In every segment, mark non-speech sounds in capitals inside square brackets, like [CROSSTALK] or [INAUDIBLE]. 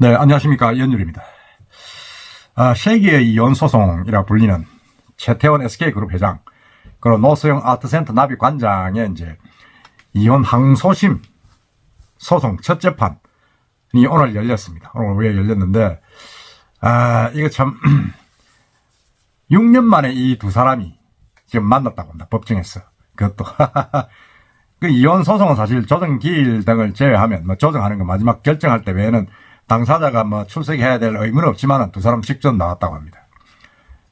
네, 안녕하십니까. 연율입니다. 아, 세계의 이혼 소송이라 불리는 최태원 SK그룹 회장, 그리고 노수영 아트센터 나비 관장의 이제 이혼 항소심 소송 첫 재판이 오늘 열렸습니다. 오늘 왜 열렸는데, 아, 이거 참, [CLEARS THROAT] 6년 만에 이 두 사람이 지금 만났다고 합니다. 법정에서. 그것도. [LAUGHS] 그 이혼 소송은 사실 조정 기일 등을 제외하면 뭐 조정하는 거 마지막 결정할 때 외에는 당사자가 뭐 출석해야 될 의무는 없지만 두 사람 직접 나왔다고 합니다.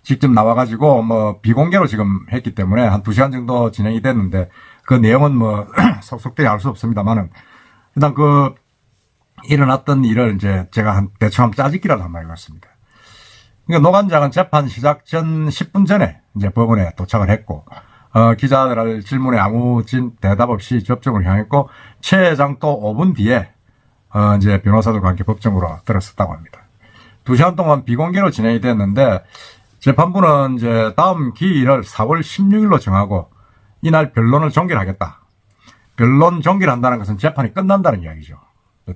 직접 나와가지고 뭐 비공개로 지금 했기 때문에 한 두 시간 정도 진행이 됐는데 그 내용은 뭐 [CLEARS THROAT] 속속들이 알 수 없습니다만은 일단 그 일어났던 일을 이제 제가 한 대충 한번 짜집기라도 한번 해봤습니다. 그러니까 노관장은 재판 시작 전 10분 전에 이제 법원에 도착을 했고 어, 기자들 질문에 아무 진, 대답 없이 법정으로 향했고 최 회장도 5분 뒤에 어, 이제 변호사들과 함께 법정으로 들었었다고 합니다. 두 시간 동안 비공개로 진행이 됐는데 재판부는 이제 다음 기일을 4월 16일로 정하고 이날 변론을 종결하겠다. 변론 종결한다는 것은 재판이 끝난다는 이야기죠.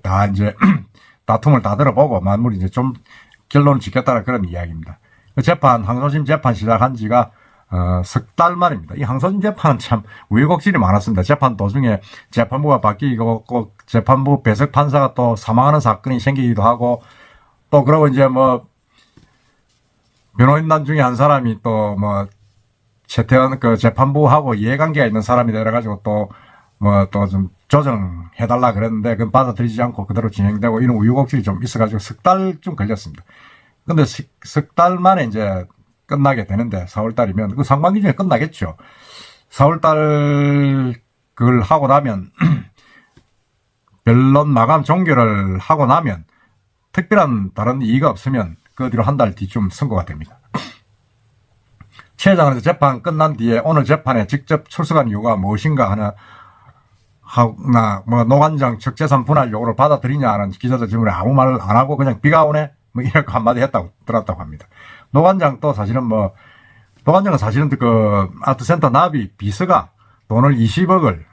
다 이제 [CLEARS THROAT] 다툼을 다 들어보고 만물이 이제 좀 결론을 짓겠다는 그런 이야기입니다. 그 재판 항소심 재판 시작한 지가 어, 석달 만입니다. 이 항소심 재판은 참 우여곡절이 많았습니다. 재판 도중에 재판부가 바뀌고 꼭 재판부 배석 판사가 또 사망하는 사건이 생기기도 하고 또 그러고 이제 뭐 변호인단 중에 한 사람이 또 뭐 최태원 그 재판부하고 이해관계가 있는 사람이 되어가지고 또 뭐 또 좀 조정해달라 그랬는데 그건 받아들이지 않고 그대로 진행되고 이런 우유곡절이 좀 있어가지고 석달좀 걸렸습니다. 근데 석 달 만에 이제 끝나게 되는데 4월 달이면 그 상반기 중에 끝나겠죠. 4월 달 그걸 하고 나면 [CLEARS THROAT] 변론 마감 종결을 하고 나면 특별한 다른 이의가 없으면 그 뒤로 한 달 뒤쯤 선고가 됩니다. [CLEARS THROAT] 최 회장은 재판 끝난 뒤에 오늘 재판에 직접 출석한 이유가 무엇인가 하나 하나 뭐 노관장 적재산 분할 요구를 받아들이냐 하는 기자들 질문에 아무 말 안 하고 그냥 비가 오네 뭐 이렇게 한마디 했다고 들었다고 합니다. 노관장 또 사실은 뭐 노관장은 사실은 그 아트센터 나비 비서가 돈을 20억을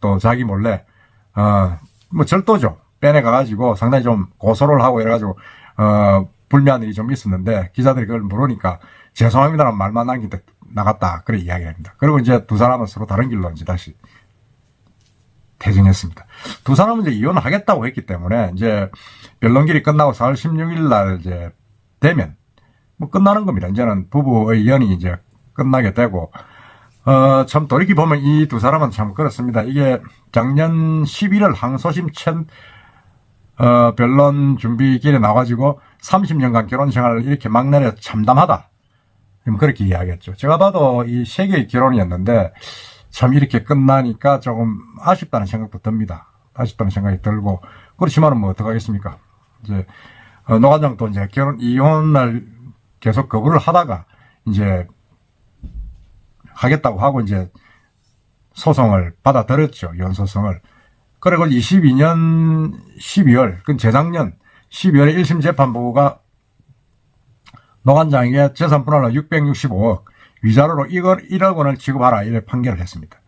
또 자기 몰래 어 뭐 절도죠 빼내가 가지고 상당히 좀 고소를 하고 이래가지고 어 불미한 일이 좀 있었는데 기자들이 그걸 물으니까 죄송합니다라는 말만 남기다 나갔다 그런 이야기합니다. 그리고 이제 두 사람은 서로 다른 길로 이제 다시 퇴정했습니다. 두 사람은 이제 이혼을 하겠다고 했기 때문에 이제 변론 길이 끝나고 4월 16일 날 이제 되면 뭐 끝나는 겁니다. 이제는 부부의 이혼이 이제 끝나게 되고 어, 참 돌이켜 보면 이 두 사람은 참 그렇습니다. 이게 작년 11월 항소심 첫 어, 변론 준비길에 나와가지고 30년간 결혼 생활을 이렇게 막내려 참담하다. 그렇게 이야기했죠. 제가 봐도 이 세계의 결혼이었는데 참 이렇게 끝나니까 조금 아쉽다는 생각도 듭니다. 아쉽다는 생각이 들고 그렇지만은 뭐 어떡하겠습니까. 이제 어, 노관장도 이제 결혼 이혼을 계속 거부를 하다가 이제 하겠다고 하고 이제 소송을 받아들였죠. 이혼 소송을. 그리고 22년 12월, 그건 재작년 12월에 1심 재판부가 노관장에게 재산 분할로 665억, 위자료로 1억, 1억 원을 지급하라, 이렇게 판결을 했습니다.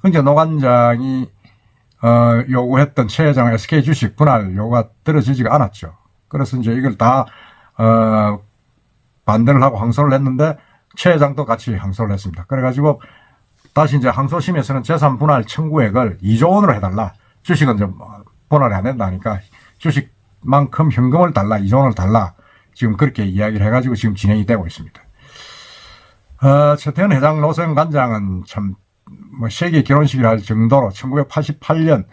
근데 노관장이, 어, 요구했던 최 회장 SK 주식 분할 요구가 들어지지가 않았죠. 그래서 이제 이걸 다, 어, 반대를 하고 항소를 했는데, 최 회장도 같이 항소를 했습니다. 그래가지고, 다시 이제 항소심에서는 재산 분할 청구액을 2조 원으로 해달라. 주식은 좀 분할이 안 된다니까 주식만큼 현금을 달라, 2조 원을 달라. 지금 그렇게 이야기를 해가지고 지금 진행이 되고 있습니다. 어, 최태원 회장 노소영 관장은 참, 뭐, 세계 결혼식을 할 정도로 1988년,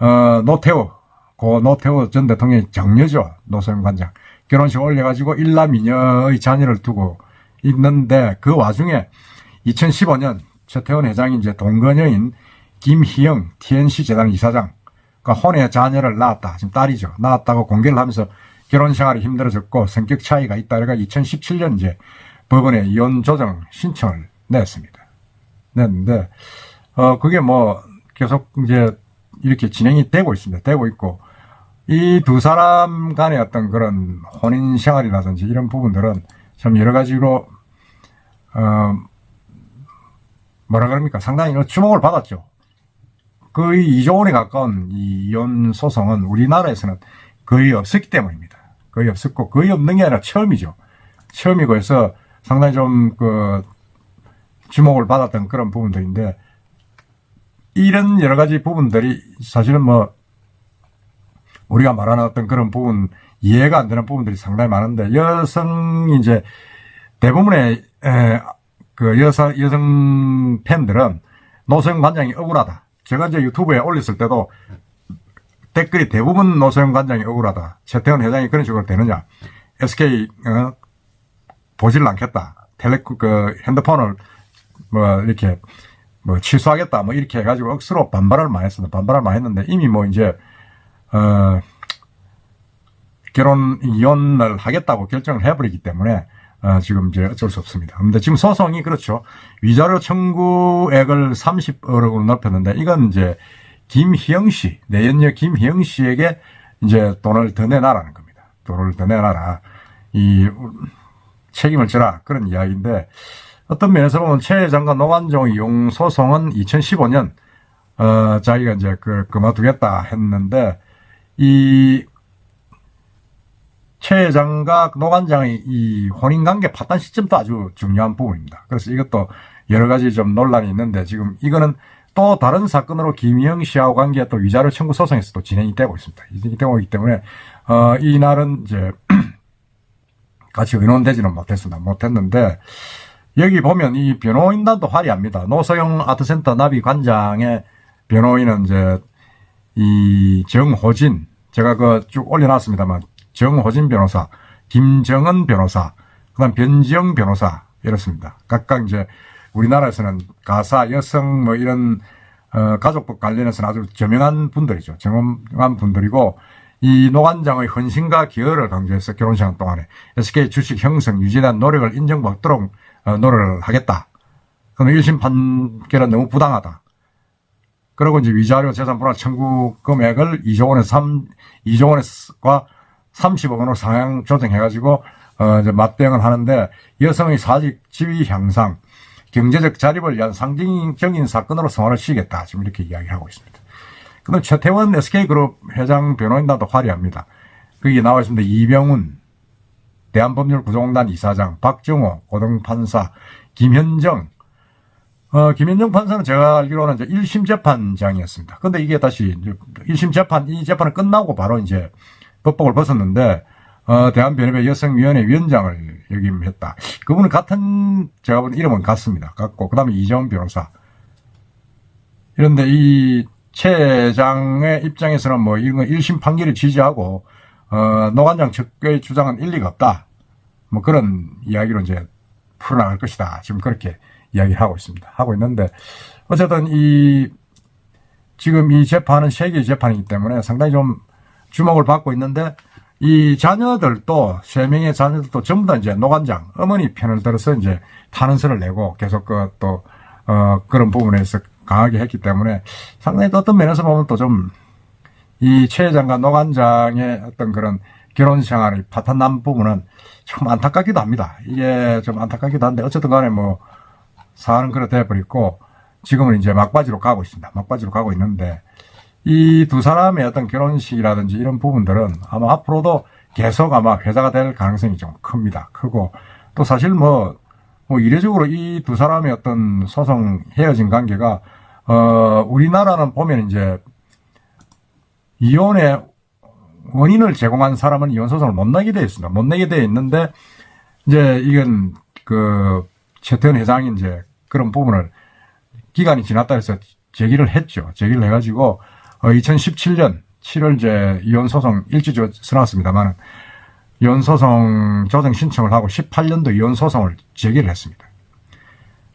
어, 노태우, 고 노태우 전 대통령의 정녀죠. 노소영 관장. 결혼식 올려가지고 일남 이녀의 자녀를 두고 있는데 그 와중에 2015년 최태원 회장이 이제 동거녀인 김희영 TNC 재단 이사장, 그 혼의 자녀를 낳았다. 지금 딸이죠. 낳았다고 공개를 하면서 결혼 생활이 힘들어졌고 성격 차이가 있다. 그러니까 2017년 이제 법원에 이혼 조정 신청을 냈습니다. 냈는데, 어, 그게 뭐 계속 이제 이렇게 진행이 되고 있습니다. 되고 있고, 이 두 사람 간의 어떤 그런 혼인 생활이라든지 이런 부분들은 참 여러 가지로, 어, 뭐라 그럽니까? 상당히 주목을 받았죠. 거의 2조 원에 가까운 이 이혼 소송은 우리나라에서는 거의 없었기 때문입니다. 거의 없었고 거의 없는 게 아니라 처음이죠. 처음이고 해서 상당히 좀 그 주목을 받았던 그런 부분들인데 이런 여러 가지 부분들이 사실은 뭐 우리가 말하는 어떤 그런 부분 이해가 안 되는 부분들이 상당히 많은데 여성 이제 대부분의 에, 그 여사 여성 팬들은 노소영 관장이 억울하다. 제가 이제 유튜브에 올렸을 때도 댓글이 대부분 노소영 관장이 억울하다. 최태원 회장이 그런 식으로 되느냐. SK 어, 보질 않겠다. 텔레 그 핸드폰을 뭐 이렇게 뭐 취소하겠다. 뭐 이렇게 해가지고 억수로 반발을 많이 했습니다. 반발을 많이 했는데 이미 뭐 이제 어 결혼 이혼을 하겠다고 결정을 해버리기 때문에 어, 지금 이제 어쩔 수 없습니다. 근데 지금 소송이 그렇죠. 위자료 청구액을 30억으로 높였는데 이건 이제 김희영 씨, 내연녀 김희영 씨에게 이제 돈을 더 내놔라는 겁니다. 돈을 더 내놔라. 이 책임을 져라. 그런 이야기인데 어떤 면에서 보면 최 회장과 노관종 이용 소송은 2015년 어, 자기가 이제 그 그만두겠다 했는데 이 최 회장과 노관장의 이 혼인관계 파탄 시점도 아주 중요한 부분입니다. 그래서 이것도 여러 가지 좀 논란이 있는데 지금 이거는 또 다른 사건으로 김희영 씨하고 관계 또 위자료 청구 소송에서도 진행이 되고 있습니다. 진행이 되고 있기 때문에 어, 이날은 이제 [CLEARS THROAT] 같이 의논되지는 못했습니다. 못했는데 여기 보면 이 변호인단도 화려합니다. 노소영 아트센터 나비 관장의 변호인은 이제 이 정호진 제가 그 쭉 올려놨습니다만 정호진 변호사, 김정은 변호사, 그다음 변지영 변호사 이렇습니다. 각각 이제 우리나라에서는 가사, 여성 뭐 이런 어, 가족법 관련해서는 아주 저명한 분들이죠. 정엄한 분들이고 이 노관장의 헌신과 기여를 강조해서 결혼 시간 동안에 SK 주식 형성 유지에 대한 노력을 인정받도록 어, 노력을 하겠다. 그러면 1심 판결은 너무 부당하다. 그리고 이제 위자료 재산 분할 청구 금액을 2조 원에서 3, 2조 원과 30억 원으로 상향 조정해가지고, 어, 이제 맞대응을 하는데, 여성의 사직 지위 향상, 경제적 자립을 위한 상징적인 사건으로 성화를 시겠다. 지금 이렇게 이야기를 하고 있습니다. 그다음 최태원 SK그룹 회장 변호인단도 화려합니다. 거기 나와 있습니다. 이병훈, 대한법률구조공단 이사장, 박정호, 고등판사, 김현정, 어, 김현정 판사는 제가 알기로는 이제 1심 재판장이었습니다. 근데 이게 다시 이제 1심 재판, 이 재판은 끝나고 바로 이제 법복을 벗었는데, 어, 대한변협의 여성위원회 위원장을 역임했다. 그분은 같은, 제가 본 이름은 같습니다. 같고, 그 다음에 이재원 변호사. 이런데 이최 회장의 입장에서는 뭐 이런 거 1심 판결을 지지하고, 어, 노관장 측의 주장은 일리가 없다. 뭐 그런 이야기로 이제 풀어나갈 것이다. 지금 그렇게 이야기를 하고 있습니다. 하고 있는데, 어쨌든 이, 지금 이 재판은 세계 재판이기 때문에 상당히 좀 주목을 받고 있는데, 이 자녀들도, 세 명의 자녀들도 전부 다 이제 노관장, 어머니 편을 들어서 이제 탄원서를 내고 계속 그 또, 어, 그런 부분에서 강하게 했기 때문에 상당히 또 어떤 면에서 보면 또 좀, 이최 회장과 노관장의 어떤 그런 결혼 생활의 파탄 난 부분은 참 안타깝기도 합니다. 이게 좀 안타깝기도 한데 어쨌든 간에 뭐 사안은 그렇게 돼버렸고 지금은 이제 막바지로 가고 있습니다. 막바지로 가고 있는데 이 두 사람의 어떤 결혼식이라든지 이런 부분들은 아마 앞으로도 계속 아마 회자가 될 가능성이 좀 큽니다. 크고 또 사실 뭐, 뭐 이례적으로 이 두 사람의 어떤 소송 헤어진 관계가 어 우리나라는 보면 이제 이혼의 원인을 제공한 사람은 이혼 소송을 못 내게 되어 있습니다. 못 내게 되어 있는데 이제 이건 그 최태원 회장이 이제 그런 부분을 기간이 지났다 해서 제기를 했죠. 제기를 해가지고 어 2017년 7월 이제 이혼 소송 일주조 써놨습니다만 이혼 소송 조정 신청을 하고 18년도 이혼 소송을 제기를 했습니다.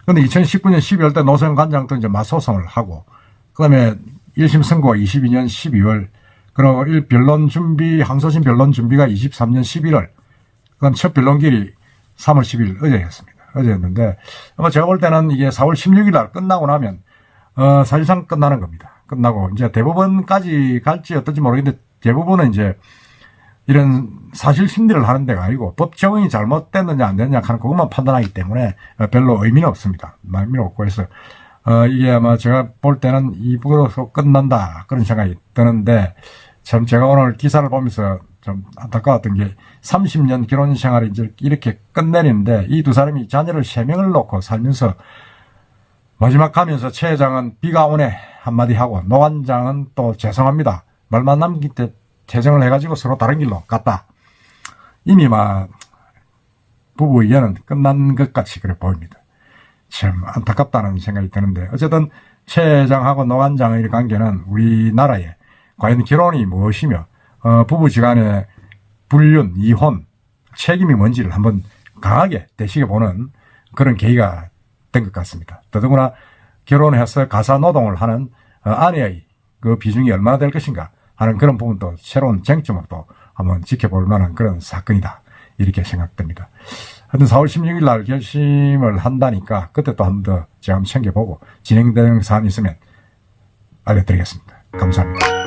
그런데 2019년 12월 때 노선 관장도 이제 맞소송을 하고 그다음에 1심 선고가 22년 12월 그리고 1 변론 준비 항소심 변론 준비가 23년 11월 그다음 첫 변론 길이 3월 10일 어제였습니다. 어제였는데 아마 제가 볼 때는 이게 4월 16일 날 끝나고 나면 어 사실상 끝나는 겁니다. 끝나고 이제 대법원까지 갈지 어떨지 모르겠는데 대부분은 이제 이런 사실 심리를 하는 데가 아니고 법 적용이 잘못됐느냐 안 됐느냐 하는 그것만 판단하기 때문에 별로 의미는 없습니다. 의미는 없고 해서 어 이게 아마 제가 볼 때는 이부로서 끝난다 그런 생각이 드는데 참 제가 오늘 기사를 보면서 좀 안타까웠던 게 30년 결혼 생활을 이제 이렇게 끝내리는데 이 두 사람이 자녀를 세명을 놓고 살면서 마지막 가면서 최 회장은 비가 오네 한마디 하고 노 관장은 또 죄송합니다. 말만 남길 때 퇴정을 해가지고 서로 다른 길로 갔다. 이미 막 부부 의견은 끝난 것 같이 그래 보입니다. 참 안타깝다는 생각이 드는데 어쨌든 최 회장하고 노 관장의 관계는 우리나라에 과연 결혼이 무엇이며 어, 부부지간의 불륜, 이혼 책임이 뭔지를 한번 강하게 되시게 보는 그런 계기가 된 것 같습니다. 더더구나 결혼해서 가사 노동을 하는 어, 아내의 그 비중이 얼마나 될 것인가 하는 그런 부분도 새로운 또 한번 지켜볼 만한 그런 사건이다. 이렇게 생각됩니다. 하여튼 4월 16일 날 결심을 한다니까 그때 또 한 번 더 제가 한번 챙겨보고 진행되는 사안이 있으면 알려드리겠습니다. 감사합니다.